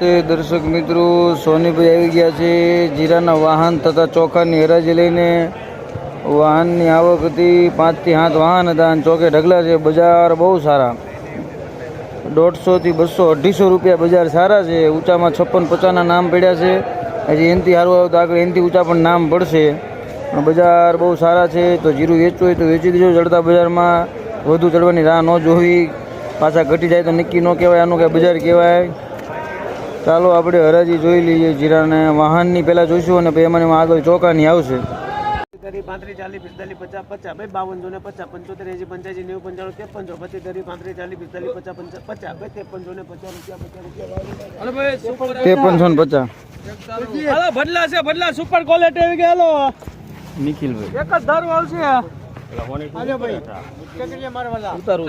નમસ્તે દર્શક મિત્રો, સોનીભાઈ આવી ગયા છે જીરાના વાહન તથા ચોખાની હરાજી લઈને. વાહનની આવક હતી પાંચથી સાત વાહન હતા અને ચોકે ઢગલા છે, બજાર બહુ સારા. દોઢસોથી બસો અઢીસો રૂપિયા બજાર સારા છે, ઊંચામાં છપ્પન પચાસના નામ પડ્યા છે. હજી એનથી સારું આવે તો આગળ એનથી ઊંચા પણ નામ પડશે. બજાર બહુ સારા છે, તો જીરું વેચવું હોય તો વેચી દેજો ચડતા બજારમાં વધુ ચડવાની રાહ ન જોવી. પાછા ઘટી જાય તો નક્કી ન કહેવાય, આનું કાંઈ બજાર કહેવાય. ચાલો આપણે હરાજી જોઈ લઈએ. જીરાને વાહનની પહેલાં જોઈશું અને પછી એમાં આગળ ચોકાની આવશે. તરી પાંત્રીસ ચાલીસ પિસ્તાલીસ પચાસ પચાસ. ભાઈ બાવન જો પચાસ પંચોતેર એસી પંચ્યાસી નેવું પંચાણું ત્રેપન પંચો પચીસ દરી પાંત્રીસ ચાલીસ પિસ્તાલીસ પચાસ પંચાસ પચાસ. ભાઈ ત્રેપન જો પચાસ રૂપિયા ત્રેપનસો ને પચાસ. હાલો ભડલા છે બદલા. સુપર ક્વોલિટી આવી ગયા હાલો. નિખિલભાઈ. એક જ આવશે. હાલો ભાઈ ઉતારું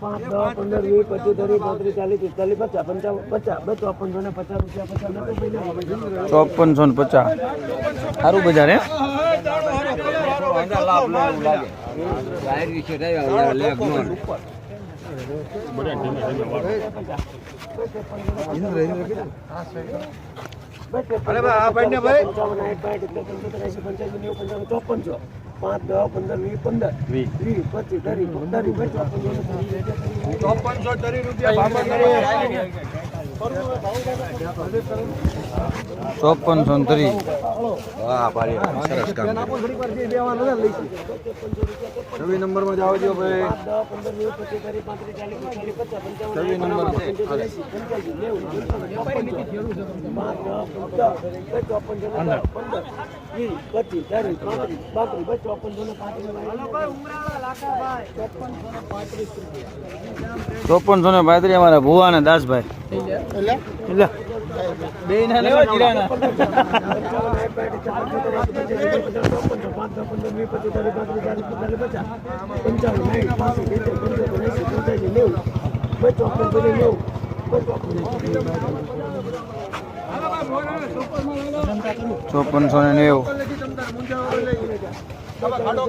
પંદર વીસ પચીસ ત્રીસ પાંત્રીસ ચાલીસ પિસ્તાલીસ પચાસ પંચાવન પચાસ બે ચોપન ને પચાસ રૂપિયા પચાસ નતો પહેલા ચોપનસો ને પચાસ. સારું બજાર હે? અરે ભાઈ આ ભાઈ ને ભાઈ ચોપન છો પાંચ દસ પંદર વીસ પંદર વીસ પચીસ ત્રીસ ત્રીસ ચોપનસો તરી રૂપિયા ચોપનસો ને ત્રીસ. નવી નંબરમાં જાવ છો ભાઈ પંદર વીસ પચીસ ત્રીસ પાંત્રીસ ચાલીસ પિસ્તાલીસ પચાસ પંચાવન નવી નંબર ચોપન ચોપન ચોપનસો ને પાંત્રીસ અમારા ભુવા ને દાસભાઈ. એટલે બે ના લેવા જીરાના ચોપનસો ને નેવું ખાડો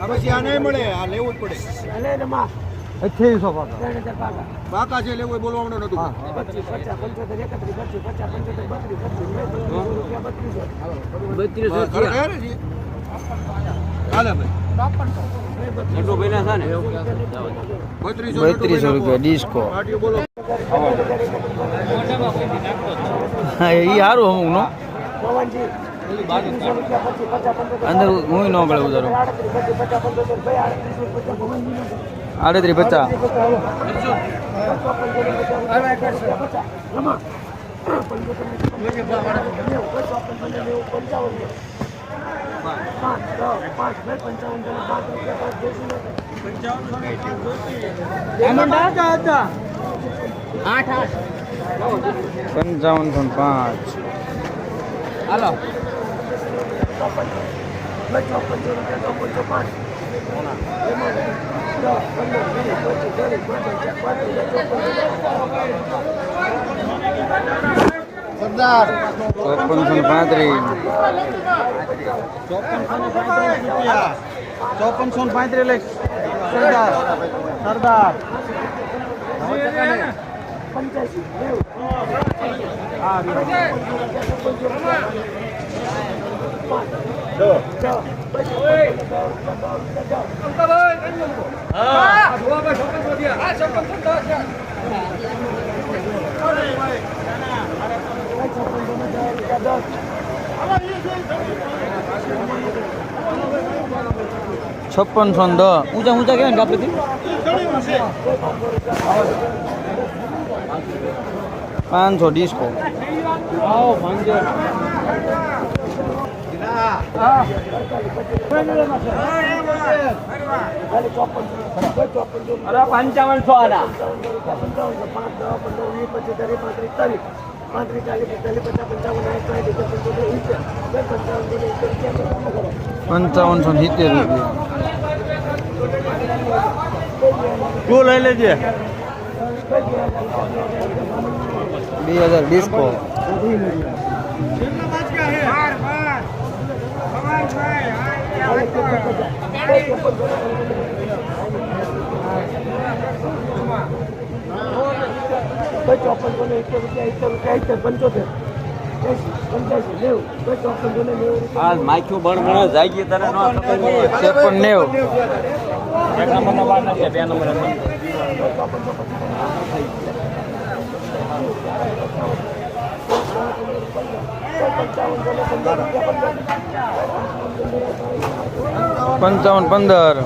પછી આ નહીં મળે આ લેવું જ પડે. અઠ્યાવીસો પાકા. બાકા છે લેવું એ બોલવાનું નતું બત્રીસો ઘર ગયા ને? જી? હાલે ભાઈ બત્રીસો બત્રીસો રૂપિયા ડિસ્કો પાટીઓ બોલો હા એ સારું અમુક નો અંદર હું ન ગળે ઉતારું આડત્રીસ પચાસ પંચાવનસો ને પાંચ સરદાર ચોપનસો ને પાંત્રીસ ચોપનસો ને પાંત્રીસ સરદાર સરદાર છપ્પનસો ને દસ ઊંચા ઊંચા કહેવાય ને આપણેથી પાંચસો ડિસ્કો પંચાવનસો આના પાંચ દસ પંદર વીસ પચીસ ત્રીસ પાંત્રીસ ચાલીસ પાંત્રીસ ચાલીસ પિસ્તાલીસ પચાસ પંચાવન સાઠ સાઠ એકસઠ પંચોતેર સિત્તેર બે પંચાવન પંચાવનસો સિત્તેર તું લઈ લેજે. બે હજાર ડિસ્કો. ચોપન બોલે એકસો રૂપિયા એકસો રૂપિયા એકસો પંચોતેર માખ્યું બળ મળે જાગીએ તારે નો ત્રેપન નેવું એક નંબરનો વાર નથી બે નંબર પંચાવન પંદર.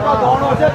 તો દોણો છે